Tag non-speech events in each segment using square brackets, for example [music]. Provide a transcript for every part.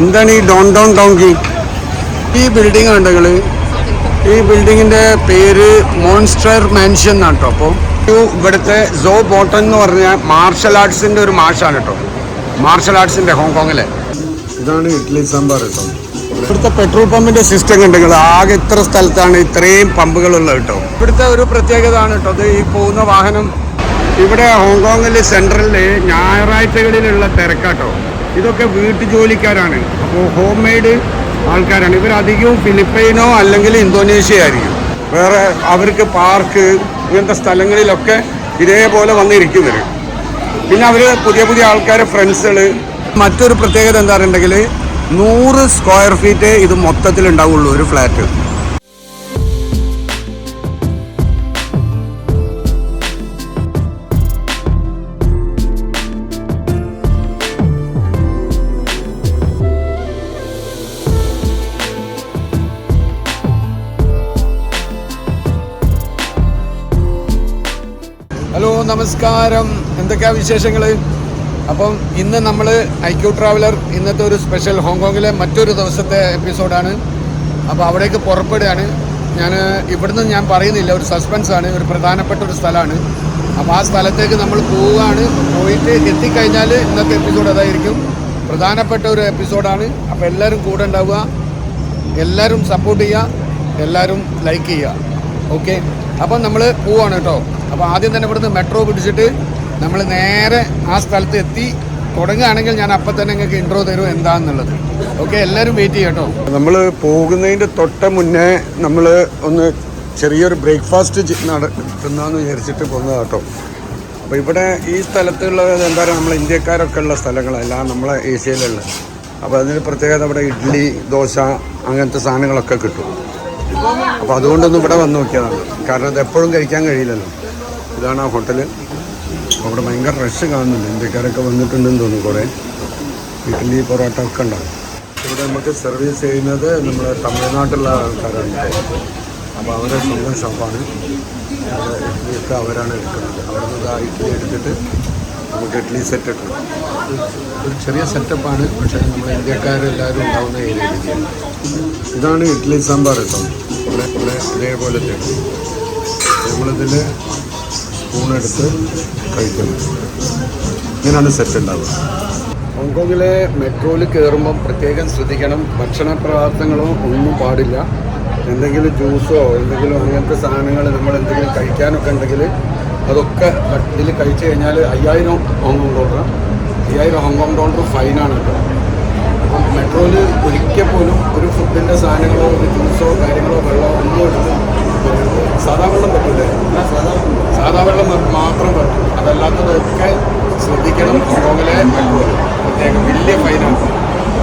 എന്താണ് ഈ Don Don donkey ഈ ബിൽഡിംഗ് ഉണ്ടെങ്കിൽ ഈ ബിൽഡിങ്ങിന്റെ പേര് മോൺസ്റ്റർ മാൻഷൻ എന്നാണ് കേട്ടോ അപ്പോൾ ഇവിടുത്തെ സോ ബോട്ടൺ എന്ന് പറഞ്ഞ മാർഷൽ ആർട്സിന്റെ ഒരു മാഷാണ് കേട്ടോ മാർഷൽ ആർട്സിന്റെ ഹോങ്കോങ്ങിലെ ഇതാണ് ഇഡ്ലി സാമ്പാർ കേട്ടോ ഇവിടുത്തെ പെട്രോൾ പമ്പിന്റെ സിസ്റ്റം കണ്ടെങ്കിൽ ആകെ ഇത്ര സ്ഥലത്താണ് ഇത്രയും പമ്പുകളുള്ളത് കേട്ടോ ഇവിടുത്തെ ഒരു പ്രത്യേകത ആണ് കേട്ടോ അത് ഈ പോകുന്ന വാഹനം ഇവിടെ ഹോങ്കോങ്ങിൽ സെൻട്രലിൽ ഞായറാഴ്ചകളിലുള്ള തിരക്കാട്ടോ ഇതൊക്കെ വീട്ടു ജോലിക്കാരാണ് അപ്പോൾ ഹോം മെയ്ഡ് ആൾക്കാരാണ്. ഇവരധികവും ഫിലിപ്പൈനോ അല്ലെങ്കിൽ ഇന്തോനേഷ്യ ആയിരിക്കും വേറെ അവർക്ക് പാർക്ക് ഇങ്ങനത്തെ സ്ഥലങ്ങളിലൊക്കെ ഇതേപോലെ വന്നിരിക്കുന്നത്. പിന്നെ അവർ പുതിയ പുതിയ ആൾക്കാരെ ഫ്രണ്ട്സുകൾ മറ്റൊരു പ്രത്യേകത എന്താ പറയുണ്ടെങ്കിൽ നൂറ് സ്ക്വയർ ഫീറ്റ് ഇത് മൊത്തത്തിൽ ഉണ്ടാവുള്ളൂ ഒരു ഫ്ലാറ്റ് ഹലോ നമസ്കാരം. എന്തൊക്കെയാ വിശേഷങ്ങൾ അപ്പം ഇന്ന് നമ്മൾ ഐക്യു ട്രാവലർ ഇന്നത്തെ ഒരു സ്പെഷ്യൽ ഹോങ്കോങ്ങിലെ മറ്റൊരു ദിവസത്തെ എപ്പിസോഡാണ്. അപ്പോൾ അവിടേക്ക് പുറപ്പെടുകയാണ്. ഞാൻ ഇവിടുന്ന് ഞാൻ പറയുന്നില്ല ഒരു സസ്പെൻസ് ആണ് ഒരു പ്രധാനപ്പെട്ട ഒരു സ്ഥലമാണ്. അപ്പോൾ ആ സ്ഥലത്തേക്ക് നമ്മൾ പോവുകയാണ്. പോയിട്ട് എത്തിക്കഴിഞ്ഞാൽ ഇന്നത്തെ എപ്പിസോഡ് അതായിരിക്കും. പ്രധാനപ്പെട്ട ഒരു എപ്പിസോഡാണ്. അപ്പോൾ എല്ലാവരും കൂടെ ഉണ്ടാവുക. എല്ലാവരും സപ്പോർട്ട് ചെയ്യുക. എല്ലാവരും ലൈക്ക് ചെയ്യുക. ഓക്കെ. അപ്പം നമ്മൾ പോവാണ് കേട്ടോ. അപ്പോൾ ആദ്യം തന്നെ ഇവിടുന്ന് മെട്രോ പിടിച്ചിട്ട് നമ്മൾ നേരെ ആ സ്ഥലത്ത് എത്തി. തുടങ്ങുകയാണെങ്കിൽ ഞാൻ അപ്പം തന്നെ നിങ്ങൾക്ക് ഇൻട്രോ തരും എന്താണെന്നുള്ളത് ഓക്കെ എല്ലാവരും വെയിറ്റ് ചെയ്യാം കേട്ടോ. നമ്മൾ പോകുന്നതിന്റെ തൊട്ട് മുന്നേ നമ്മൾ ഒന്ന് ചെറിയൊരു ബ്രേക്ക്ഫാസ്റ്റ് തിന്നാന്ന് വിചാരിച്ചിട്ട് പോകുന്നത് കേട്ടോ. അപ്പോൾ ഇവിടെ ഈ സ്ഥലത്തുള്ള എന്താ പറയുക നമ്മൾ ഇന്ത്യക്കാരൊക്കെ ഉള്ള സ്ഥലങ്ങളല്ല നമ്മളെ ഏഷ്യയിലുള്ള. അപ്പോൾ അതിന് പ്രത്യേകത ഇവിടെ ഇഡ്ഡലി ദോശ അങ്ങനത്തെ സാധനങ്ങളൊക്കെ കിട്ടും. അപ്പോൾ അതുകൊണ്ടൊന്നും ഇവിടെ വന്ന് നോക്കിയതാണ്. കാരണം അത് എപ്പോഴും കഴിക്കാൻ കഴിയില്ലല്ലോ. ഇതാണ് ആ അപ്പോൾ അവിടെ ഭയങ്കര റഷ് കാണുന്നുണ്ട്. ഇന്ത്യക്കാരൊക്കെ വന്നിട്ടുണ്ടെന്ന് തോന്നുന്നു കുറേ. ഇഡ്ഡലി പൊറോട്ട ഒക്കെ ഉണ്ടാകും ഇവിടെ നമുക്ക് സർവീസ് ചെയ്യുന്നത് നമ്മുടെ തമിഴ്നാട്ടിലുള്ള ആൾക്കാരാണ് അപ്പോൾ അവരെ സ്വന്തം ഷോപ്പാണ് ഇഡ്ഡലിയൊക്കെ അവരാണ് എടുക്കുന്നത്. അവിടെ നിന്ന് ഇഡ്ഡലി എടുത്തിട്ട് നമുക്ക് ഇഡ്ഡലി സെറ്റ് ഇട്ടു. ഒരു ചെറിയ സെറ്റപ്പാണ്. പക്ഷേ നമ്മൾ ഇന്ത്യക്കാരെല്ലാവരും ഉണ്ടാവുന്ന ഏരിയ ഇതാണ് ഇഡ്ഡലി സാമ്പാർ കേട്ടോ. ഇവിടെ ഇവിടെ ഇതേപോലത്തെ. നമ്മളിതിൽ സ്പൂണെടുത്ത് കഴിക്കുന്നു ഇങ്ങനെയാണ് സെറ്റ് ഉണ്ടാവുക. ഹോങ്കോങ്ങിലെ മെട്രോയിൽ കയറുമ്പം പ്രത്യേകം ശ്രദ്ധിക്കണം. ഭക്ഷണ പദാർത്ഥങ്ങളോ ഒന്നും പാടില്ല. എന്തെങ്കിലും ജ്യൂസോ എന്തെങ്കിലും അങ്ങനത്തെ സാധനങ്ങൾ നമ്മൾ എന്തെങ്കിലും കഴിക്കാനൊക്കെ ഉണ്ടെങ്കിൽ അതൊക്കെ ഇതിൽ കഴിച്ചു കഴിഞ്ഞാൽ അയ്യായിരം ഹോങ്കോങ് ഡോളർ അയ്യായിരം ഹോങ്കോങ് ഡോളർ ഫൈനാണ് കേട്ടോ. അപ്പം മെട്രോയിൽ ഒരിക്കൽ പോലും ഒരു ഫുഡിന്റെ സാധനങ്ങളോ ഒരു ജ്യൂസോ കാര്യങ്ങളോ വെള്ളമോ ഒന്നും എടുത്ത്. സാധാ വെള്ളം പറ്റില്ലേ സാധാ വെള്ളം മാത്രം പറ്റും. അതല്ലാത്തതൊക്കെ ശ്രദ്ധിക്കണം ഹോങ്കോങ്ങിലെ മെട്രോയിൽ പ്രത്യേകം വലിയ ഫൈനാണ്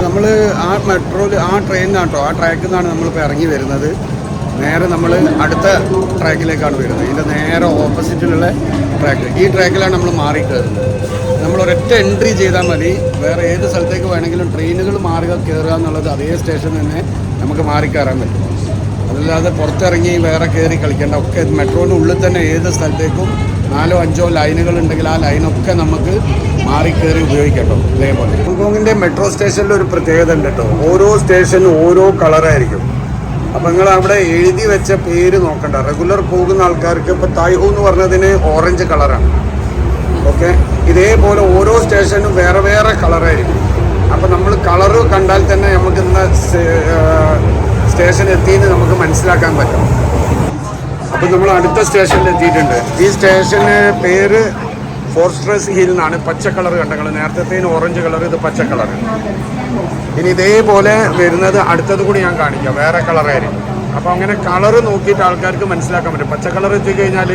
നമ്മൾ ആ മെട്രോയിൽ ആ ട്രെയിനിനാട്ടോ ആ ട്രാക്കിൽ നിന്നാണ് നമ്മളിപ്പോൾ ഇറങ്ങി വരുന്നത്. നേരെ നമ്മൾ അടുത്ത ട്രാക്കിലേക്കാണ് വരുന്നത്. ഇതിന്റെ നേരെ ഓപ്പോസിറ്റിലുള്ള ട്രാക്ക് ഈ ട്രാക്കിലാണ് നമ്മൾ മാറി കയറുന്നത് നമ്മൾ ഒരൊറ്റ എൻട്രി ചെയ്താൽ മതി. വേറെ ഏത് സ്ഥലത്തേക്ക് വേണമെങ്കിലും ട്രെയിനുകൾ മാറുക കയറുക എന്നുള്ളത് അതേ സ്റ്റേഷൻ തന്നെ നമുക്ക് മാറി കയറാൻ പറ്റും. അതല്ലാതെ പുറത്തിറങ്ങി വേറെ കയറി കളിക്കേണ്ട ഒക്കെ മെട്രോന്റെ ഉള്ളിൽ തന്നെ ഏത് സ്ഥലത്തേക്കും നാലോ അഞ്ചോ ലൈനുകൾ ഉണ്ടെങ്കിൽ ആ ലൈനൊക്കെ നമുക്ക് മാറി കയറി ഉപയോഗിക്കട്ടോ ഇതേപോലെ. ഹോങ്കോങ്ങിന്റെ മെട്രോ സ്റ്റേഷനിൽ ഒരു പ്രത്യേകത ഉണ്ട് കേട്ടോ. ഓരോ സ്റ്റേഷനും ഓരോ കളറായിരിക്കും അപ്പം നിങ്ങൾ അവിടെ എഴുതി വെച്ച പേര് നോക്കണ്ട. റെഗുലർ പോകുന്ന ആൾക്കാർക്ക് ഇപ്പോൾ തായ്ഹു എന്ന് പറഞ്ഞതിന് ഓറഞ്ച് കളറാണ് ഓക്കെ ഇതേപോലെ ഓരോ സ്റ്റേഷനും വേറെ വേറെ കളറായിരിക്കും. അപ്പം നമ്മൾ കളറ് കണ്ടാൽ തന്നെ നമുക്ക് ഇന്ന് സ്റ്റേഷൻ എത്തിയെന്ന് നമുക്ക് മനസ്സിലാക്കാൻ പറ്റും. അപ്പം നമ്മൾ അടുത്ത സ്റ്റേഷനിൽ എത്തിയിട്ടുണ്ട്. ഈ സ്റ്റേഷന് പേര് ഫോർസ്ട്രസ് ഹിൽ എന്നാണ്. പച്ച കളർ കണ്ടങ്ങൾ നേരത്തെ ഓറഞ്ച് കളർ ഇത് പച്ച കളർ ഇനി ഇതേപോലെ വരുന്നത് അടുത്തത് കൂടി ഞാൻ കാണിക്കാം. വേറെ കളറായിരിക്കും. അപ്പോൾ അങ്ങനെ കളർ നോക്കിയിട്ട് ആൾക്കാർക്ക് മനസ്സിലാക്കാൻ പറ്റും. പച്ച കളർ എത്തിക്കഴിഞ്ഞാൽ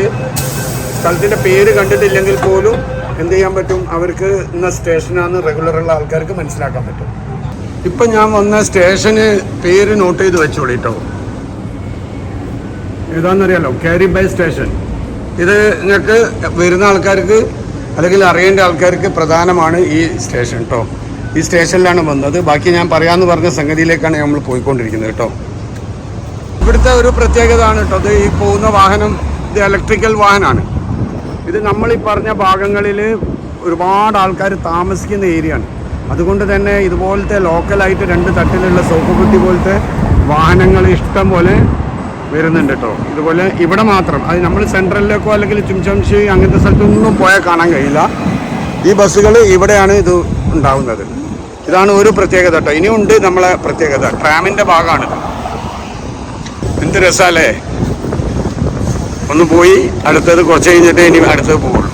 സ്ഥലത്തിന്റെ പേര് കണ്ടിട്ടില്ലെങ്കിൽ പോലും എന്ത് ചെയ്യാൻ പറ്റും? അവർക്ക് ഇന്ന സ്റ്റേഷനാന്ന് റെഗുലറുള്ള ആൾക്കാർക്ക് മനസ്സിലാക്കാൻ പറ്റും. ഇപ്പം ഞാൻ വന്ന സ്റ്റേഷന് പേര് നോട്ട് ചെയ്ത് വെച്ചോളൂ കേട്ടോ ഏതാണെന്നറിയാലോ കാരി ബൈ സ്റ്റേഷൻ ഇത് നിങ്ങൾക്ക് വരുന്ന ആൾക്കാർക്ക് അല്ലെങ്കിൽ അറിയേണ്ട ആൾക്കാർക്ക് പ്രധാനമാണ് ഈ സ്റ്റേഷൻ കേട്ടോ ഈ സ്റ്റേഷനിലാണ് വന്നത്. ബാക്കി ഞാൻ പറയാമെന്ന് പറഞ്ഞ സംഗതിയിലേക്കാണ് നമ്മൾ പോയിക്കൊണ്ടിരിക്കുന്നത് കേട്ടോ ഇവിടുത്തെ ഒരു പ്രത്യേകത ആണ് കേട്ടോ അത് ഈ പോകുന്ന വാഹനം ഇത് ഇലക്ട്രിക്കൽ വാഹനമാണ് ഇത് നമ്മൾ ഈ പറഞ്ഞ ഭാഗങ്ങളിൽ ഒരുപാട് ആൾക്കാർ താമസിക്കുന്ന ഏരിയ ആണ് അതുകൊണ്ട് തന്നെ ഇതുപോലത്തെ ലോക്കലായിട്ട് രണ്ട് തട്ടിലുള്ള സോപ്പ് കുട്ടി പോലത്തെ വാഹനങ്ങൾ ഇഷ്ടം പോലെ വരുന്നുണ്ട് കേട്ടോ. ഇതുപോലെ ഇവിടെ മാത്രം. അത് നമ്മൾ സെൻട്രലിലേക്കോ അല്ലെങ്കിൽ ചുംചംശി അങ്ങനത്തെ സ്ഥലത്തൊന്നും പോയാൽ കാണാൻ കഴിയില്ല. ഈ ബസ്സുകൾ ഇവിടെയാണ് ഇത് ഉണ്ടാവുന്നത്. ഇതാണ് ഒരു പ്രത്യേകത കേട്ടോ. ഇനിയുണ്ട് നമ്മളെ പ്രത്യേകത. ട്രാമിന്റെ ഭാഗമാണിത് എന്ത് രസാലേ? ഒന്ന് പോയി അടുത്തത് കുറച്ച് കഴിഞ്ഞിട്ട് ഇനി അടുത്തത് പോകുള്ളൂ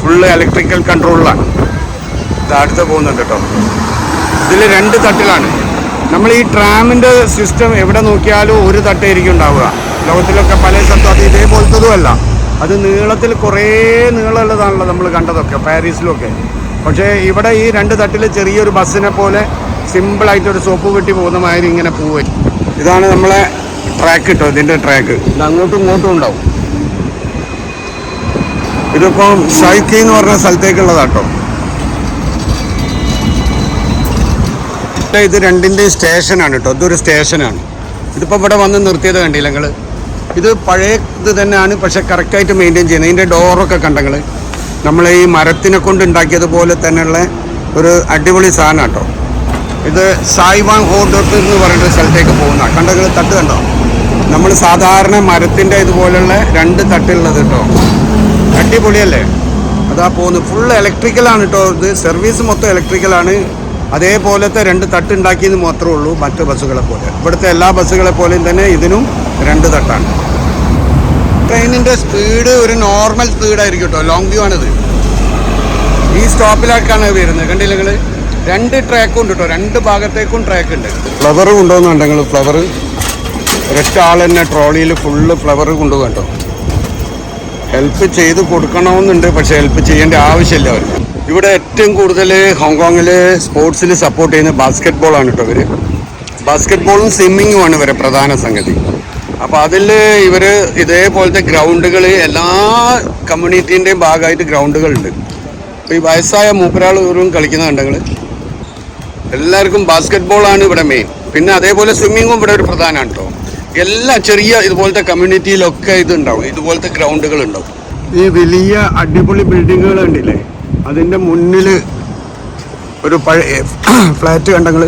ഫുള്ള് ഇലക്ട്രിക്കൽ കൺട്രോളിലാണ് ഇത് അടുത്ത് പോകുന്നുണ്ട് കേട്ടോ. ഇതിൽ രണ്ട് തട്ടിലാണ്. നമ്മൾ ഈ ട്രാമിന്റെ സിസ്റ്റം എവിടെ നോക്കിയാലും ഒരു തട്ടായിരിക്കും ഉണ്ടാവുക. ലോകത്തിലൊക്കെ പല സ്ഥലത്തും അത് ഇതേപോലത്തതുമല്ല അത് നീളത്തിൽ കുറേ നീളമുള്ളതാണല്ലോ നമ്മൾ കണ്ടതൊക്കെ പാരീസിലൊക്കെ. പക്ഷേ ഇവിടെ ഈ രണ്ട് തട്ടിൽ ചെറിയൊരു ബസ്സിനെ പോലെ സിമ്പിളായിട്ടൊരു സോപ്പ് വെട്ടി പോകുന്ന മാതിരി ഇങ്ങനെ പോവുക ഇതാണ് നമ്മളെ ട്രാക്ക് കിട്ടും ഇതിന്റെ ട്രാക്ക് ഇത് അങ്ങോട്ടും ഇങ്ങോട്ടും ഉണ്ടാവും. ഇതിപ്പം ഷൈക്കി എന്ന് പറഞ്ഞ സ്ഥലത്തേക്കുള്ളതാട്ടോ. ഇത് രണ്ടിന്റെയും സ്റ്റേഷനാണ് കേട്ടോ ഇതൊരു സ്റ്റേഷനാണ്. ഇതിപ്പോൾ ഇവിടെ വന്ന് നിർത്തിയത് കണ്ടില്ല നിങ്ങൾ ഇത് പഴയ ഇത് തന്നെയാണ് പക്ഷെ കറക്റ്റായിട്ട് മെയിന്റെയിൻ ചെയ്യുന്നത്. ഇതിന്റെ ഡോറൊക്കെ കണ്ടങ്ങൾ നമ്മൾ ഈ മരത്തിനെ കൊണ്ട് ഉണ്ടാക്കിയതുപോലെ തന്നെയുള്ള ഒരു അടിപൊളി സാധനം കേട്ടോ ഇത് സായിവാങ് ഹോട്ടോട്ട് എന്ന് പറയുന്ന സ്ഥലത്തേക്ക് പോകുന്ന കണ്ടങ്ങൾ തട്ട് കണ്ടോ? നമ്മൾ സാധാരണ മരത്തിന്റെ ഇതുപോലുള്ള രണ്ട് തട്ടുള്ളത് കേട്ടോ. അടിപൊളിയല്ലേ? അതാ പോകുന്നത്. ഫുൾ ഇലക്ട്രിക്കലാണ് കേട്ടോ ഇത്. സർവീസ് മൊത്തം ഇലക്ട്രിക്കലാണ് അതേപോലത്തെ രണ്ട് തട്ട് ഉണ്ടാക്കിയെന്ന് മാത്രമേ ഉള്ളൂ മറ്റ് ബസ്സുകളെ പോലെ. ഇവിടുത്തെ എല്ലാ ബസ്സുകളെ പോലെയും തന്നെ ഇതിനും രണ്ട് തട്ടാണ്. ട്രെയിനിന്റെ സ്പീഡ് ഒരു നോർമൽ സ്പീഡായിരിക്കും കേട്ടോ. ലോങ് വ്യൂ ആണിത്. ഈ സ്റ്റോപ്പിലേക്കാണ് വരുന്നത്. കണ്ടില്ല നിങ്ങൾ രണ്ട് ട്രാക്കും ഉണ്ട് കേട്ടോ. രണ്ട് ഭാഗത്തേക്കും ട്രാക്ക് ഉണ്ട്. ഫ്ലവർ കൊണ്ടുപോകുന്നുണ്ട് നിങ്ങൾ ഫ്ലവർ ഒരൊറ്റ ആൾ തന്നെ ട്രോളിയിൽ ഫുള്ള് ഫ്ലവർ കൊണ്ടുപോകട്ടോ കേട്ടോ ഹെൽപ്പ് ചെയ്ത് കൊടുക്കണമെന്നുണ്ട് പക്ഷെ ഹെൽപ്പ് ചെയ്യേണ്ട ആവശ്യമില്ല അവർ ഇവിടെ ഏറ്റവും കൂടുതൽ ഹോങ്കോങ്ങിൽ സ്പോർട്സിൽ സപ്പോർട്ട് ചെയ്യുന്ന ബാസ്ക്കറ്റ് ബോളാണ് കേട്ടോ ഇവർ ബാസ്ക്കറ്റ് ബോളും സ്വിമ്മിങ്ങുമാണ് ഇവരെ പ്രധാന സംഗതി. അപ്പോൾ അതിൽ ഇവർ ഇതേപോലത്തെ ഗ്രൗണ്ടുകൾ എല്ലാ കമ്മ്യൂണിറ്റീന്റെയും ഭാഗമായിട്ട് ഗ്രൗണ്ടുകളുണ്ട് അപ്പോൾ ഈ വയസ്സായ മൂപ്പരാൾ ഇവരും കളിക്കുന്ന കണ്ടങ്ങൾ എല്ലാവർക്കും ബാസ്ക്കറ്റ് ബോളാണ് ഇവിടെ മെയിൻ പിന്നെ അതേപോലെ സ്വിമ്മിങ്ങും ഇവിടെ ഒരു പ്രധാനമാണ് കേട്ടോ എല്ലാ ചെറിയ ഇതുപോലത്തെ കമ്മ്യൂണിറ്റിയിലൊക്കെ ഇതുണ്ടാവും. ഇതുപോലത്തെ ഗ്രൗണ്ടുകൾ ഉണ്ടാവും ഈ വലിയ അടിപൊളി ബിൽഡിങ്ങുകൾ കണ്ടില്ലേ? അതിന്റെ മുന്നിൽ ഒരു പഴയ ഫ്ലാറ്റ് [clears throat] കണ്ടങ്ങൾ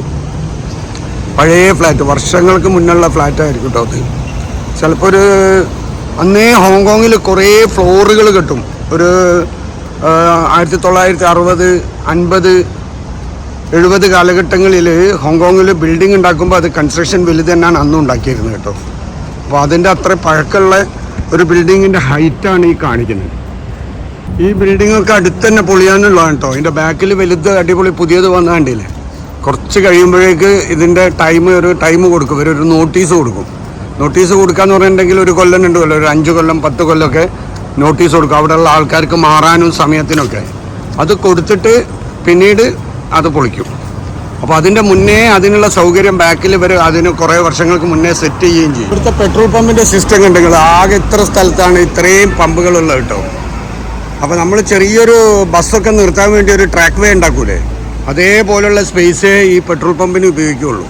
പഴയ ഫ്ലാറ്റ് വർഷങ്ങൾക്ക് മുന്നുള്ള ഫ്ലാറ്റായിരിക്കും കേട്ടോ അത്. ചിലപ്പോൾ ഒരു അന്നേ ഹോങ്കോങ്ങിൽ കുറേ ഫ്ലോറുകൾ കിട്ടും. ഒരു ആയിരത്തി തൊള്ളായിരത്തി അറുപത് അൻപത് എഴുപത് കാലഘട്ടങ്ങളിൽ ഹോങ്കോങ്ങിൽ ബിൽഡിംഗ് ഉണ്ടാക്കുമ്പോൾ അത് കൺസ്ട്രക്ഷൻ വലുത് തന്നെയാണ് അന്നും ഉണ്ടാക്കിയിരുന്നത് കേട്ടോ. അപ്പോൾ അതിന്റെ അത്ര പഴക്കമുള്ള ഒരു ബിൽഡിങ്ങിന്റെ ഹൈറ്റാണ് ഈ കാണിക്കുന്നത്. ഈ ബിൽഡിങ്ങൊക്കെ അടുത്ത് തന്നെ പൊളിയാനുള്ളതാണ് കേട്ടോ. ഇതിന്റെ ബാക്കിൽ വലുത് അടിപൊളി പുതിയത് വന്ന കണ്ടില്ലേ? കുറച്ച് കഴിയുമ്പോഴേക്ക് ഇതിന്റെ ടൈം ഒരു ടൈം കൊടുക്കും. ഒരു നോട്ടീസ് കൊടുക്കും. നോട്ടീസ് കൊടുക്കാന്ന് പറഞ്ഞിട്ടുണ്ടെങ്കിൽ ഒരു കൊല്ലം രണ്ട് കൊല്ലം ഒരു അഞ്ച് കൊല്ലം പത്ത് കൊല്ലമൊക്കെ നോട്ടീസ് കൊടുക്കും. അവിടെയുള്ള ആൾക്കാർക്ക് മാറാനും സമയത്തിനൊക്കെ. അത് കൊടുത്തിട്ട് പിന്നീട് അത് പൊളിക്കും. അപ്പോൾ അതിന്റെ മുന്നേ അതിനുള്ള സൗകര്യം ബാക്കിൽ വരെ അതിന് കുറേ വർഷങ്ങൾക്ക് മുന്നേ സെറ്റ് ചെയ്യുകയും ചെയ്യും. ഇവിടുത്തെ പെട്രോൾ പമ്പിന്റെ സിസ്റ്റം കണ്ടെങ്കിൽ ആകെ ഇത്ര സ്ഥലത്താണ് ഇത്രയും പമ്പുകളുള്ളത് കേട്ടോ അപ്പോൾ നമ്മൾ ചെറിയൊരു ബസ്സൊക്കെ നിർത്താൻ വേണ്ടി ഒരു ട്രാക്ക് വേ ഉണ്ടാക്കൂലേ? അതേപോലുള്ള സ്പേസേ ഈ പെട്രോൾ പമ്പിന് ഉപയോഗിക്കുകയുള്ളൂ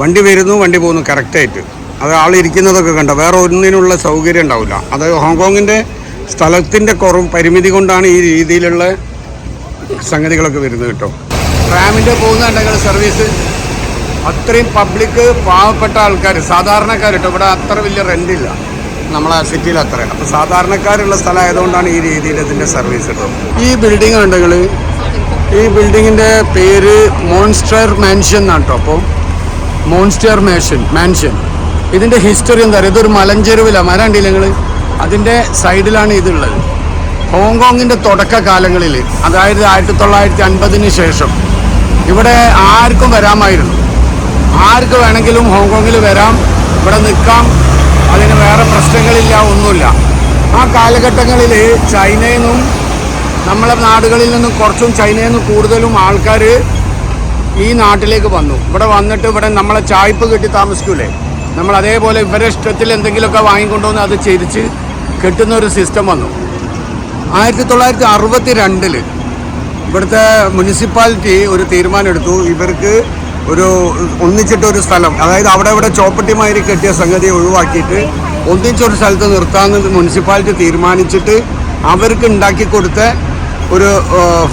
വണ്ടി വരുന്നു വണ്ടി പോകുന്നു കറക്റ്റായിട്ട് അത് ആളിരിക്കുന്നതൊക്കെ കണ്ട? വേറെ ഒന്നിനുള്ള സൗകര്യം ഉണ്ടാവില്ല. അത് ഹോങ്കോങ്ങിന്റെ സ്ഥലത്തിന്റെ കുറവ് പരിമിതി കൊണ്ടാണ് ഈ രീതിയിലുള്ള സംഗതികളൊക്കെ വരുന്നത് കേട്ടോ ട്രാമിന്റെ പോകുന്നുണ്ടെങ്കിൽ സർവീസ് അത്രയും പബ്ലിക് പാവപ്പെട്ട ആൾക്കാർ സാധാരണക്കാർ കേട്ടോ ഇവിടെ അത്ര വലിയ റെന്റില്ല നമ്മളെ സിറ്റിയിൽ അത്ര അപ്പോൾ സാധാരണക്കാരുള്ള സ്ഥലമായതുകൊണ്ടാണ് ഈ രീതിയിൽ ഇതിന്റെ സർവീസ് കിട്ടുന്നത് ഈ ബിൽഡിംഗ് ഉണ്ടെങ്കിൽ ഈ ബിൽഡിങ്ങിന്റെ പേര് മോൺസ്റ്റർ മാൻഷൻ എന്നാണ് കേട്ടോ അപ്പോൾ മോൺസ്റ്റർ മാൻഷൻ മാൻഷൻ ഇതിന്റെ ഹിസ്റ്ററി എന്താ പറയുക ഇതൊരു മലഞ്ചെരുവിലാണ്. മരം നിങ്ങൾ അതിന്റെ സൈഡിലാണ് ഇതുള്ളത്. ഹോങ്കോങ്ങിന്റെ തുടക്ക കാലങ്ങളിൽ അതായത് ആയിരത്തി തൊള്ളായിരത്തി അൻപതിന് ശേഷം ഇവിടെ ആർക്കും വരാമായിരുന്നു. ആർക്ക് വേണമെങ്കിലും ഹോങ്കോങ്ങിൽ വരാം ഇവിടെ നിൽക്കാം അതിന് വേറെ പ്രശ്നങ്ങളില്ല ഒന്നുമില്ല. ആ കാലഘട്ടങ്ങളിൽ ചൈനയിൽ നിന്നും നമ്മളെ നാടുകളിൽ നിന്നും കുറച്ചും ചൈനയിൽ നിന്നും കൂടുതലും ആൾക്കാർ ഈ നാട്ടിലേക്ക് വന്നു. ഇവിടെ വന്നിട്ട് ഇവിടെ നമ്മളെ ചായ്പ് കെട്ടി താമസിക്കൂലേ? നമ്മൾ അതേപോലെ ഇവരെ ഇഷ്ടത്തിൽ എന്തെങ്കിലുമൊക്കെ വാങ്ങിക്കൊണ്ടുവന്ന് അത് ചിരിച്ച് കെട്ടുന്ന ഒരു സിസ്റ്റം വന്നു. ആയിരത്തി തൊള്ളായിരത്തി അറുപത്തി രണ്ടിൽ ഇവിടുത്തെ മുനിസിപ്പാലിറ്റി ഒരു തീരുമാനമെടുത്തു. ഇവർക്ക് ഒരു ഒന്നിച്ചിട്ടൊരു സ്ഥലം അതായത് അവിടെ ഇവിടെ ചോപ്പട്ടിമാരി കെട്ടിയ സംഗതി ഒഴിവാക്കിയിട്ട് ഒന്നിച്ചൊരു സ്ഥലത്ത് നിർത്താമെന്ന് മുനിസിപ്പാലിറ്റി തീരുമാനിച്ചിട്ട് അവർക്ക് ഉണ്ടാക്കി കൊടുത്ത ഒരു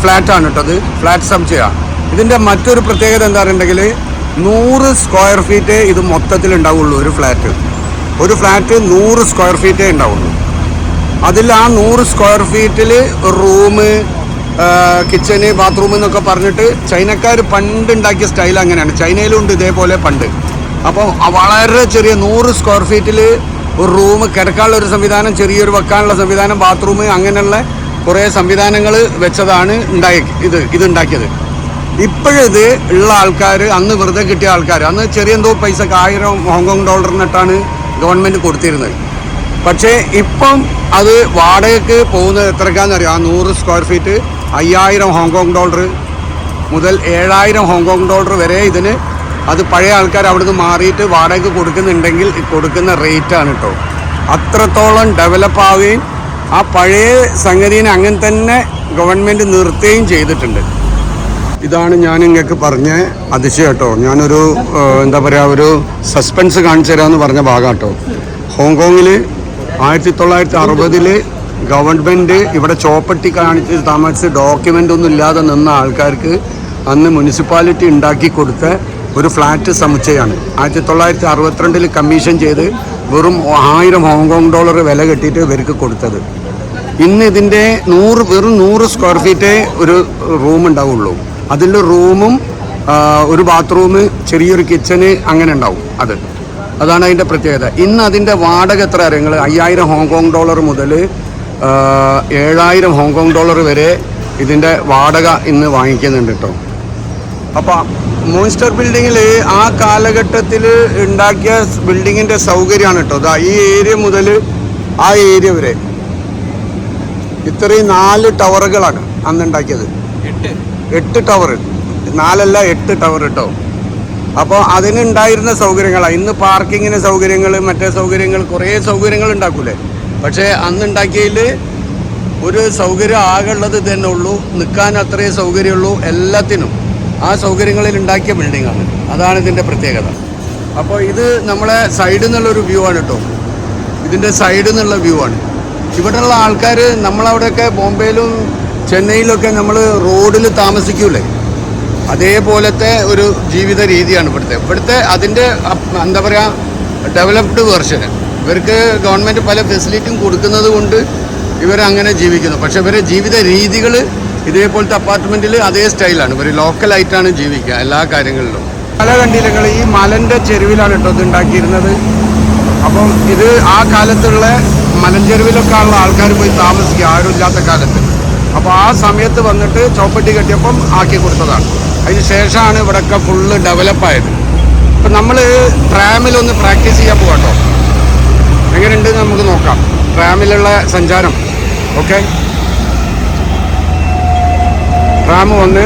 ഫ്ലാറ്റാണ് കേട്ടത് ഫ്ലാറ്റ് സബ്ജയാണ് ഇതിന്റെ മറ്റൊരു പ്രത്യേകത എന്താ പറയുണ്ടെങ്കിൽ നൂറ് സ്ക്വയർ ഫീറ്റ് ഇത് മൊത്തത്തിൽ ഉണ്ടാവുള്ളൂ ഒരു ഫ്ലാറ്റ്. ഒരു ഫ്ലാറ്റ് നൂറ് സ്ക്വയർ ഫീറ്റേ ഉണ്ടാവുള്ളൂ. അതിൽ ആ നൂറ് സ്ക്വയർ ഫീറ്റിൽ റൂം കിച്ചന് ബാത്റൂം എന്നൊക്കെ പറഞ്ഞിട്ട് ചൈനക്കാർ പണ്ട് ഉണ്ടാക്കിയ സ്റ്റൈൽ അങ്ങനെയാണ്. ചൈനയിലും ഉണ്ട് ഇതേപോലെ പണ്ട്. അപ്പോൾ വളരെ ചെറിയ നൂറ് സ്ക്വയർ ഫീറ്റിൽ ഒരു റൂം കിടക്കാനുള്ള ഒരു സംവിധാനം ചെറിയൊരു വെക്കാനുള്ള സംവിധാനം ബാത്റൂം അങ്ങനെയുള്ള കുറേ സംവിധാനങ്ങൾ വെച്ചതാണ് ഉണ്ടായി ഇത് ഇത് ഉണ്ടാക്കിയത് ഇപ്പോഴിത് ഉള്ള ആൾക്കാർ അന്ന് വെറുതെ കിട്ടിയ ആൾക്കാർ അന്ന് ചെറിയ എന്തോ പൈസക്ക് ആയിരം ഹോങ്കോങ് ഡോളറിനിട്ടാണ് ഗവൺമെന്റ് കൊടുത്തിരുന്നത്. പക്ഷേ ഇപ്പം അത് വാടകയ്ക്ക് പോകുന്നത് എത്രക്കാന്നറിയാം ആ നൂറ് സ്ക്വയർ ഫീറ്റ് അയ്യായിരം ഹോങ്കോങ് ഡോളർ മുതൽ ഏഴായിരം ഹോങ്കോങ് ഡോളർ വരെ ഇതിന് അത് പഴയ ആൾക്കാർ അവിടുന്ന് മാറിയിട്ട് വാടകയ്ക്ക് കൊടുക്കുന്നുണ്ടെങ്കിൽ കൊടുക്കുന്ന റേറ്റാണ് കേട്ടോ അത്രത്തോളം ഡെവലപ്പ് ആവുകയും ആ പഴയ സംഗതിനെ അങ്ങനെ തന്നെ ഗവൺമെന്റ് നിർത്തുകയും ചെയ്തിട്ടുണ്ട്. ഇതാണ് ഞാൻ നിങ്ങൾക്ക് പറഞ്ഞ അതിശയം കേട്ടോ ഞാനൊരു എന്താ പറയുക ഒരു സസ്പെൻസ് കാണിച്ചു തരാമെന്ന് പറഞ്ഞ ഭാഗം കേട്ടോ ഹോങ്കോങ്ങിൽ ആയിരത്തി തൊള്ളായിരത്തി അറുപതിൽ ഗവൺമെന്റ് ഇവിടെ ചോപ്പട്ടി കാണിച്ച് താമസിച്ച് ഡോക്യുമെന്റ് ഒന്നും ഇല്ലാതെ നിന്ന ആൾക്കാർക്ക് അന്ന് മുനിസിപ്പാലിറ്റി ഉണ്ടാക്കി കൊടുത്ത ഒരു ഫ്ലാറ്റ് സമുച്ചയമാണ്. ആയിരത്തി തൊള്ളായിരത്തി അറുപത്തിരണ്ടിൽ കമ്മീഷൻ ചെയ്ത് വെറും ആയിരം ഹോങ്കോങ് ഡോളർ വില കെട്ടിയിട്ട് ഇവർക്ക് കൊടുത്തത്. ഇന്ന് ഇതിന്റെ നൂറ് വെറും നൂറ് സ്ക്വയർ ഫീറ്റേ ഒരു റൂം ഉണ്ടാവുള്ളൂ. അതിൽ റൂമും ഒരു ബാത്റൂം ചെറിയൊരു കിച്ചന് അങ്ങനെ ഉണ്ടാവും അത്. അതാണ് അതിന്റെ പ്രത്യേകത. ഇന്ന് അതിന്റെ വാടക എത്ര അറിയങ്ങൾ അയ്യായിരം ഹോങ്കോങ് ഡോളർ മുതൽ ഏഴായിരം ഹോങ്കോങ് ഡോളർ വരെ ഇതിന്റെ വാടക ഇന്ന് വാങ്ങിക്കുന്നുണ്ട് കേട്ടോ അപ്പോൾ മോൺസ്റ്റർ ബിൽഡിങ്ങിൽ ആ കാലഘട്ടത്തിൽ ഉണ്ടാക്കിയ ബിൽഡിങ്ങിന്റെ സൗകര്യമാണ് കേട്ടോ അതാ ഈ ഏരിയ മുതൽ ആ ഏരിയ വരെ. ഇത്രയും നാല് ടവറുകളാണ് അന്ന് ഉണ്ടാക്കിയത്. എട്ട്? ടവർ നാലല്ല എട്ട് ടവർ കേട്ടോ അപ്പോൾ അതിനുണ്ടായിരുന്ന സൗകര്യങ്ങളാണ് ഇന്ന് പാർക്കിങ്ങിന് സൗകര്യങ്ങൾ മറ്റേ സൗകര്യങ്ങൾ കുറേ സൗകര്യങ്ങൾ ഉണ്ടാക്കൂലേ? പക്ഷേ അന്ന് ഉണ്ടാക്കിയതിൽ ഒരു സൗകര്യം ആകെ ഉള്ളത് തന്നെ ഉള്ളൂ. നിൽക്കാൻ അത്രേ സൗകര്യമുള്ളൂ എല്ലാത്തിനും. ആ സൗകര്യങ്ങളിൽ ഉണ്ടാക്കിയ ബിൽഡിങ്ങാണ് അതാണ് ഇതിന്റെ പ്രത്യേകത. അപ്പോൾ ഇത് നമ്മളെ സൈഡിൽ നിന്നുള്ളൊരു വ്യൂ ആണ് കേട്ടോ. ഇതിന്റെ സൈഡിൽ നിന്നുള്ള വ്യൂ ആണ്. ഇവിടെയുള്ള ആൾക്കാർ നമ്മളവിടെയൊക്കെ ബോംബെയിലും ചെന്നൈയിലൊക്കെ നമ്മൾ റോഡിൽ താമസിക്കൂലേ. അതേപോലത്തെ ഒരു ജീവിത രീതിയാണ് ഇവിടുത്തെ. ഇവിടുത്തെ അതിന്റെ എന്താ പറയുക ഡെവലപ്ഡ് വെർഷന് ഇവർക്ക് ഗവൺമെന്റ് പല ഫെസിലിറ്റിയും കൊടുക്കുന്നത് കൊണ്ട് ഇവരങ്ങനെ ജീവിക്കുന്നു. പക്ഷെ ഇവരെ ജീവിത രീതികൾ ഇതേപോലത്തെ അപ്പാർട്ട്മെന്റിൽ അതേ സ്റ്റൈലാണ്. ഇവർ ലോക്കലായിട്ടാണ് ജീവിക്കുക എല്ലാ കാര്യങ്ങളിലും. പല കണ്ടിലങ്ങൾ ഈ മലന്റെ ചെരുവിലാണ് കേട്ടോ ഇത് ഉണ്ടാക്കിയിരുന്നത് അപ്പം ഇത് ആ കാലത്തുള്ള മലഞ്ചെരുവിലൊക്കെ ഉള്ള ആൾക്കാർ പോയി താമസിക്കുക. ആരും ഇല്ലാത്ത കാലത്ത്. അപ്പോൾ ആ സമയത്ത് വന്നിട്ട് ചോപ്പട്ടി കെട്ടിയപ്പം ആക്കി കൊടുത്തതാണ്. അതിന് ശേഷമാണ് ഇവിടെയൊക്കെ ഫുള്ള് ഡെവലപ്പായത് ഇപ്പം നമ്മൾ ട്രാമിലൊന്ന് പ്രാക്ടീസ് ചെയ്യാൻ പോകാട്ടോ എങ്ങനെയുണ്ട് നമുക്ക് നോക്കാം. ട്രാമിലുള്ള സഞ്ചാരം. ഓക്കെ. ട്രാം വന്ന്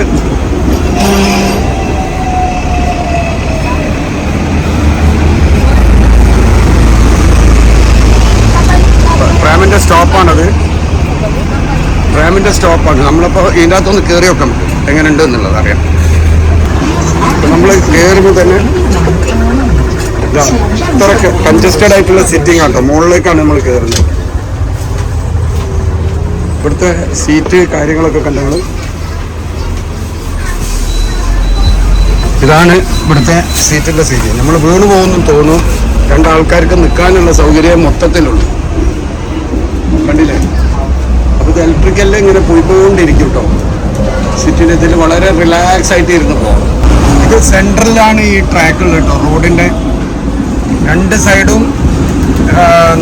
ട്രാമിന്റെ സ്റ്റോപ്പാണത്. ട്രാമിന്റെ സ്റ്റോപ്പാണ്. നമ്മളിപ്പോൾ ഇതിന്റെ അകത്തൊന്ന് കയറി നോക്കാം എങ്ങനെയുണ്ട് എന്നുള്ളത് അറിയാം. നമ്മൾ കയറുമ്പോൾ തന്നെ ഇതാ ഇത്രയൊക്കെ കൺജസ്റ്റഡ് ആയിട്ടുള്ള സിറ്റിംഗ് ആട്ടോ. മുകളിലേക്കാണ് നമ്മൾ കയറുന്നത് ഇവിടുത്തെ സീറ്റ് കാര്യങ്ങളൊക്കെ കണ്ടു ഇതാണ് ഇവിടുത്തെ സീറ്റിന്റെ സീറ്റ് നമ്മൾ വീണ് പോകുന്നു തോന്നും രണ്ടാൾക്കാർക്ക് നിൽക്കാനുള്ള സൗകര്യം മൊത്തത്തിലുള്ളൂ. കണ്ടില്ലേ? അപ്പോൾ ഇത് ഇലക്ട്രിക്കലിൽ ഇങ്ങനെ പോയി പോയിക്കൊണ്ടിരിക്കും കേട്ടോ സിറ്റിന്റെ ഇതിൽ വളരെ റിലാക്സ് ആയിട്ട് ഇരുന്ന് പോകാം ഇത് സെൻട്രലിലാണ് ഈ ട്രാക്ക് ഉള്ളത് കേട്ടോ റോഡിന്റെ രണ്ട് സൈഡും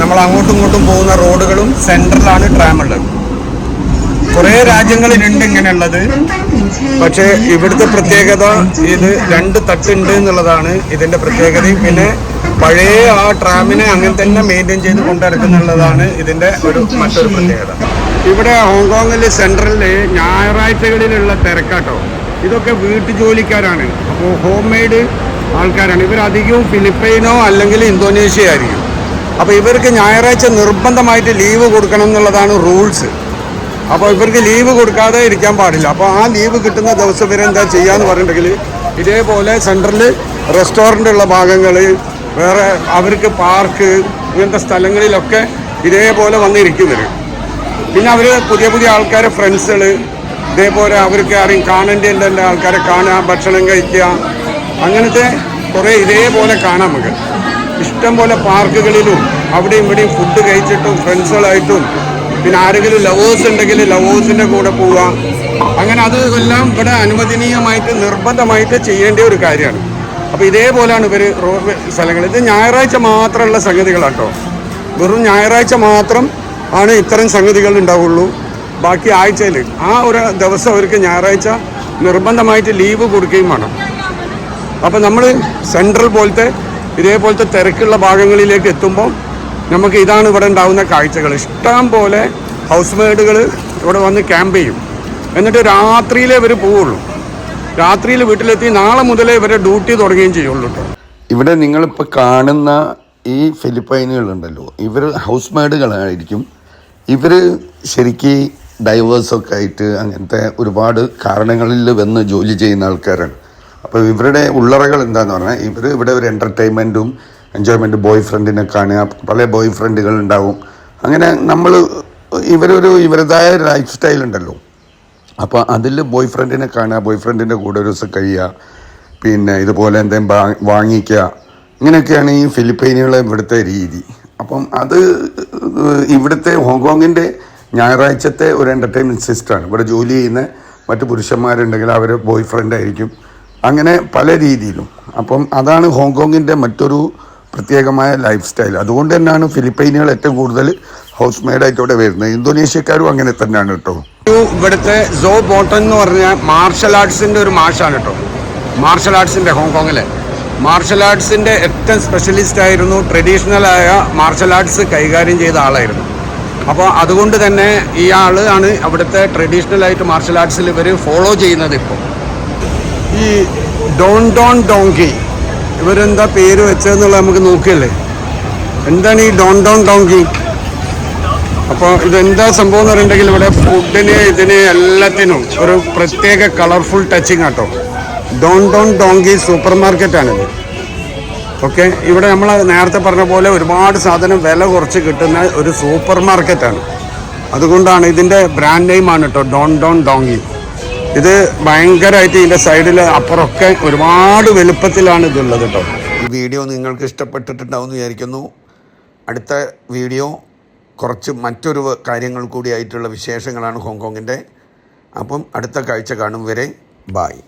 നമ്മൾ അങ്ങോട്ടും ഇങ്ങോട്ടും പോകുന്ന റോഡുകളും സെൻട്രലാണ് ട്രാം ഉള്ളത് കുറേ രാജ്യങ്ങളിലുണ്ട് ഇങ്ങനെയുള്ളത്. പക്ഷേ ഇവിടുത്തെ പ്രത്യേകത ഇത് രണ്ട് തട്ടുണ്ട് എന്നുള്ളതാണ് ഇതിന്റെ പ്രത്യേകതയും. പിന്നെ പഴയ ആ ട്രാമിനെ അങ്ങനെ തന്നെ മെയിന്റെയിൻ ചെയ്ത് കൊണ്ടിരിക്കുന്നുള്ളതാണ് ഇതിന്റെ ഒരു മറ്റൊരു പ്രത്യേകത. ഇവിടെ ഹോങ്കോങ്ങിൽ സെൻട്രലിൽ ഞായറാഴ്ചകളിലുള്ള തിരക്കാട്ടോ. ഇതൊക്കെ വീട്ടു ജോലിക്കാരാണ് അപ്പോൾ ഹോം മെയ്ഡ് ആൾക്കാരാണ്. ഇവരധികവും ഫിലിപ്പൈനോ അല്ലെങ്കിൽ ഇന്തോനേഷ്യ ആയിരിക്കും അപ്പോൾ ഇവർക്ക് ഞായറാഴ്ച നിർബന്ധമായിട്ട് ലീവ് കൊടുക്കണം എന്നുള്ളതാണ് റൂൾസ്. അപ്പോൾ ഇവർക്ക് ലീവ് കൊടുക്കാതെ ഇരിക്കാൻ പാടില്ല. അപ്പോൾ ആ ലീവ് കിട്ടുന്ന ദിവസം വരെ എന്താ ചെയ്യാന്ന് പറഞ്ഞിട്ടുണ്ടെങ്കിൽ ഇതേപോലെ സെൻട്രലിൽ റെസ്റ്റോറന്റ് ഉള്ള ഭാഗങ്ങൾ വേറെ അവർക്ക് പാർക്ക് ഇങ്ങനത്തെ സ്ഥലങ്ങളിലൊക്കെ ഇതേപോലെ വന്നിരിക്കുന്നത്. പിന്നെ അവർ പുതിയ പുതിയ ആൾക്കാരെ ഫ്രണ്ട്സുകൾ ഇതേപോലെ അവർക്ക് ആരെയും കാണേണ്ട ആൾക്കാരെ കാണുക ഭക്ഷണം കഴിക്കുക അങ്ങനത്തെ കുറേ ഇതേപോലെ കാണാം നമുക്ക്. ഇഷ്ടം പോലെ പാർക്കുകളിലും അവിടെയും ഇവിടെയും ഫുഡ് കഴിച്ചിട്ടും ഫ്രണ്ട്സുകളായിട്ടും പിന്നെ ആരെങ്കിലും ലവേഴ്സ് ഉണ്ടെങ്കിൽ ലവേഴ്സിന്റെ കൂടെ പോവുക അങ്ങനെ അത് എല്ലാം ഇവിടെ അനുവദനീയമായിട്ട് നിർബന്ധമായിട്ട് ചെയ്യേണ്ട ഒരു കാര്യമാണ്. അപ്പോൾ ഇതേപോലെയാണ് ഇവർ റോഡ് സ്ഥലങ്ങൾ. ഇത് ഞായറാഴ്ച മാത്രമുള്ള സംഗതികളാണ് സംഗതികളാട്ടോ. വെറും ഞായറാഴ്ച മാത്രം ആണ് ഇത്തരം സംഗതികൾ ഉണ്ടാവുള്ളൂ. ബാക്കി ആഴ്ചയിൽ ആ ഒരു ദിവസം അവർക്ക് ഞായറാഴ്ച നിർബന്ധമായിട്ട് ലീവ് കൊടുക്കുകയും വേണം. അപ്പോൾ നമ്മൾ സെൻട്രൽ പോലത്തെ ഇതേപോലത്തെ തിരക്കുള്ള ഭാഗങ്ങളിലേക്ക് എത്തുമ്പോൾ നമുക്ക് ഇതാണ് ഇവിടെ ഉണ്ടാകുന്ന കാഴ്ചകൾ. ഇഷ്ടം പോലെ ഹൗസ് മെയ്ഡുകൾ ഇവിടെ വന്ന് ക്യാമ്പ് ചെയ്യും. എന്നിട്ട് രാത്രിയിലേ ഇവർ പോവുള്ളൂ. രാത്രിയിൽ വീട്ടിലെത്തി നാളെ മുതലേ ഇവരെ ഡ്യൂട്ടി തുടങ്ങുകയും ചെയ്യുള്ളൂ കേട്ടോ ഇവിടെ നിങ്ങളിപ്പോൾ കാണുന്ന ഈ ഫിലിപ്പൈനുകളുണ്ടല്ലോ ഇവർ ഹൗസ് മെയ്ഡുകളായിരിക്കും ഇവർ ശരിക്ക് ഡൈവേഴ്സൊക്കെ ആയിട്ട് അങ്ങനത്തെ ഒരുപാട് കാരണങ്ങളിൽ വന്ന് ജോലി ചെയ്യുന്ന ആൾക്കാരാണ്. അപ്പോൾ ഇവരുടെ ഉള്ളറകൾ എന്താന്ന് പറഞ്ഞാൽ ഇവർ ഇവിടെ ഒരു എന്റർടൈൻമെന്റും എൻജോയ്മെന്റ് ബോയ് ഫ്രണ്ടിനെ കാണുക പല ബോയ് ഫ്രണ്ടുകൾ ഉണ്ടാവും. അങ്ങനെ നമ്മൾ ഇവരൊരു ഇവരുടേതായ ലൈഫ് സ്റ്റൈൽ ഉണ്ടല്ലോ. അപ്പോൾ അതിൽ ബോയ് ഫ്രണ്ടിനെ കാണുക ബോയ് ഫ്രണ്ടിന്റെ കൂടെ ഒരു ദിവസം കഴിയുക പിന്നെ ഇതുപോലെ എന്തെങ്കിലും വാങ്ങിക്കുക ഇങ്ങനെയൊക്കെയാണ് ഈ ഫിലിപ്പൈനുകളെ ഇവിടുത്തെ രീതി. അപ്പം അത് ഇവിടുത്തെ ഹോങ്കോങ്ങിന്റെ ഞായറാഴ്ചത്തെ ഒരു എന്റർടൈൻമെന്റ് സിസ്റ്റമാണ് ഇവിടെ ജോലി ചെയ്യുന്ന മറ്റ് പുരുഷന്മാരുണ്ടെങ്കിൽ അവർ ബോയ് ഫ്രണ്ട് ആയിരിക്കും. അങ്ങനെ പല രീതിയിലും. അപ്പം അതാണ് ഹോങ്കോങ്ങിന്റെ മറ്റൊരു പ്രത്യേകമായ ലൈഫ് സ്റ്റൈൽ. അതുകൊണ്ട് തന്നെയാണ് ഫിലിപ്പൈനുകൾ ഏറ്റവും കൂടുതൽ ഹൗസ് മെയ്ഡായിട്ട് ഇവിടെ വരുന്നത്. ഇന്തോനേഷ്യക്കാരും അങ്ങനെ തന്നെയാണ് കേട്ടോ. ഇവിടുത്തെ സോ ബോട്ടൻ എന്ന് പറഞ്ഞ മാർഷൽ ആർട്സിന്റെ ഒരു മാഷാണ് കേട്ടോ. മാർഷൽ ആർട്സിന്റെ ഹോങ്കോങ്ങിലെ. മാർഷൽ ആർട്സിന്റെ ഏറ്റവും സ്പെഷ്യലിസ്റ്റ് ആയിരുന്നു ട്രഡീഷണൽ ആയ മാർഷൽ ആർട്സ് കൈകാര്യം ചെയ്ത ആളായിരുന്നു. അപ്പോൾ അതുകൊണ്ട് തന്നെ ഈ ആളാണ് അവിടുത്തെ ട്രഡീഷണൽ ആയിട്ട് മാർഷൽ ആർട്സിൽ ഇവർ ഫോളോ ചെയ്യുന്നത് ഇപ്പോൾ. ഈ ഡോൺ ഡോൺ ഡോങ്കി ഇവരെന്താ പേര് വെച്ചതെന്നുള്ളത് നമുക്ക് നോക്കിയല്ലേ? എന്താണ് ഈ ഡോൺ ഡോൺ ഡോങ്കി? അപ്പോൾ ഇതെന്താ സംഭവം എന്ന് പറഞ്ഞിട്ടുണ്ടെങ്കിൽ ഇവിടെ ഫുഡിന് ഇതിന് എല്ലാത്തിനും ഒരു പ്രത്യേക കളർഫുൾ ടച്ചിങ് ആട്ടോ. ഡോൺ ഡോൺ ഡോങ്കി സൂപ്പർ മാർക്കറ്റാണിത് ഓക്കെ? ഇവിടെ നമ്മൾ നേരത്തെ പറഞ്ഞ പോലെ ഒരുപാട് സാധനം വില കുറച്ച് കിട്ടുന്ന ഒരു സൂപ്പർ മാർക്കറ്റാണ് അതുകൊണ്ടാണ് ഇതിന്റെ ബ്രാൻഡ് നെയിമാണ് കേട്ടോ ഡോൺ ഡോൺ ഡോങ്കി. ഇത് ഭയങ്കരമായിട്ട് ഇതിന്റെ സൈഡിൽ അപ്പുറമൊക്കെ ഒരുപാട് വലുപ്പത്തിലാണ് ഇതുള്ളത് കേട്ടോ. ഈ വീഡിയോ നിങ്ങൾക്ക് ഇഷ്ടപ്പെട്ടിട്ടുണ്ടാവും എന്ന് വിചാരിക്കുന്നു. അടുത്ത വീഡിയോ കുറച്ച് മറ്റൊരു കാര്യങ്ങൾ കൂടി ആയിട്ടുള്ള വിശേഷങ്ങളാണ് ഹോങ്കോങ്ങിന്റെ അപ്പം അടുത്ത കാഴ്ച കാണും വരെ. ബായ്